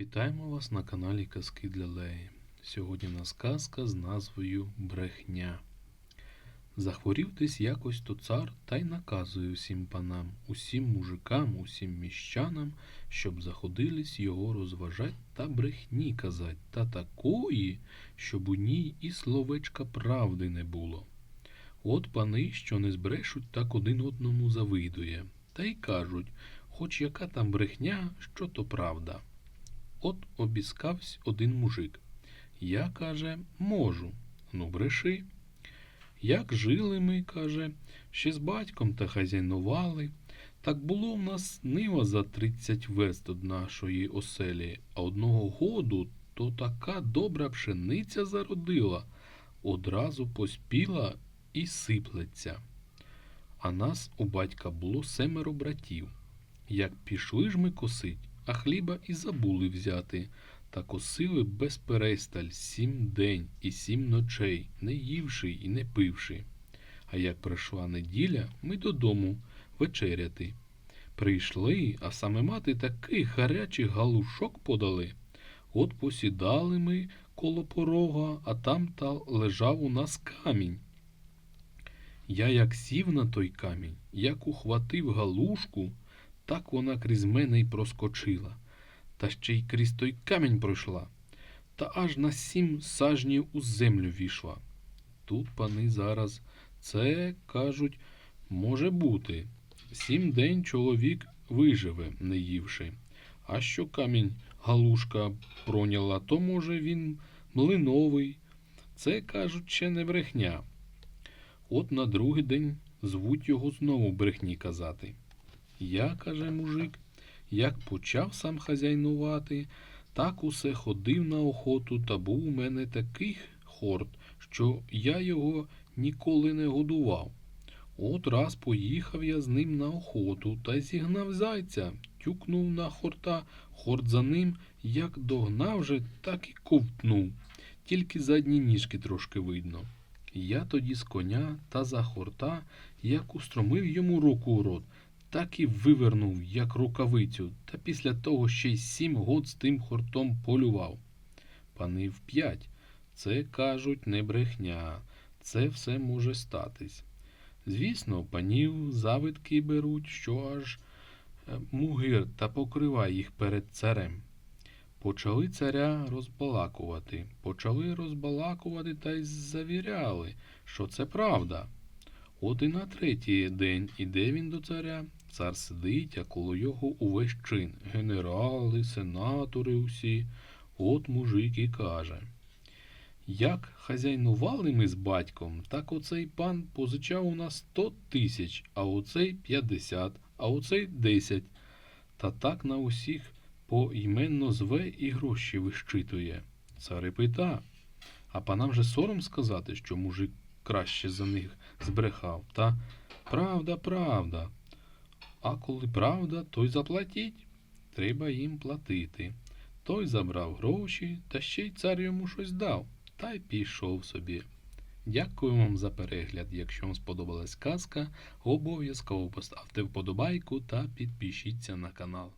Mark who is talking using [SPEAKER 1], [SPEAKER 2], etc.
[SPEAKER 1] Вітаємо вас на каналі Казки для Леї. Сьогодні в нас казка з назвою Брехня. Захворів десь якось то цар та й наказує усім панам, усім мужикам, усім міщанам, щоб заходились його розважать та брехні казать, та такої, щоб у ній і словечка правди не було. От пани, що не збрешуть, так один одному завидує, та й кажуть, хоч яка там брехня, що то правда. От обіскавсь один мужик. Я, каже, можу. Ну, бреши. Як жили ми, каже, ще з батьком та хазяйнували. Так було в нас нива за тридцять верст од нашої оселі, а одного году то така добра пшениця зародила, одразу поспіла і сиплеться. А нас у батька було семеро братів. Як пішли ж ми косить, а хліба і забули взяти, та косили без пересталь сім день і сім ночей, не ївши і не пивши. А як прийшла неділя, ми додому вечеряти. Прийшли, а саме мати такий гарячий галушок подали. От посідали ми коло порога, а там та лежав у нас камінь. Я як сів на той камінь, як ухватив галушку, так вона крізь мене й проскочила, та ще й крізь той камінь пройшла, та аж на сім сажнів у землю війшла. Тут пани зараз це кажуть, може бути. Сім день чоловік виживе, не ївши. А що камінь галушка проняла, то може він млиновий. Це кажуть ще не брехня. От на другий день звуть його знову брехні казати. Я, каже мужик, як почав сам хазяйнувати, так усе ходив на охоту, та був у мене такий хорт, що я його ніколи не годував. От раз поїхав я з ним на охоту та зігнав зайця, тюкнув на хорта, хорт за ним, як догнав же, так і ковтнув, тільки задні ніжки трошки видно. Я тоді з коня та за хорта, як устромив йому руку у рот, так і вивернув, як рукавицю, та після того ще й сім год з тим хортом полював. Пани вп'ять. Це кажуть не брехня, це все може статись. Звісно, панів завидки беруть, що аж е, мугир та покриває їх перед царем. Почали царя розбалакувати, почали розбалакувати та й завіряли, що це правда. От і на третій день іде він до царя. Цар сидить, а коло його увесь чин. Генерали, сенатори усі. От мужик і каже. Як хазяйнували ми з батьком, так оцей пан позичав у нас сто тисяч, а оцей п'ятдесят, а оцей десять. Та так на усіх поіменно зве і гроші вищитує. Цар пита. А панам же сором сказати, що мужик краще за них збрехав. Та правда, правда. А коли правда, то й заплатіть. Треба їм платити. Той забрав гроші, та ще й цар йому щось дав, та й пішов собі. Дякую вам за перегляд. Якщо вам сподобалась казка, обов'язково поставте вподобайку та підпишіться на канал.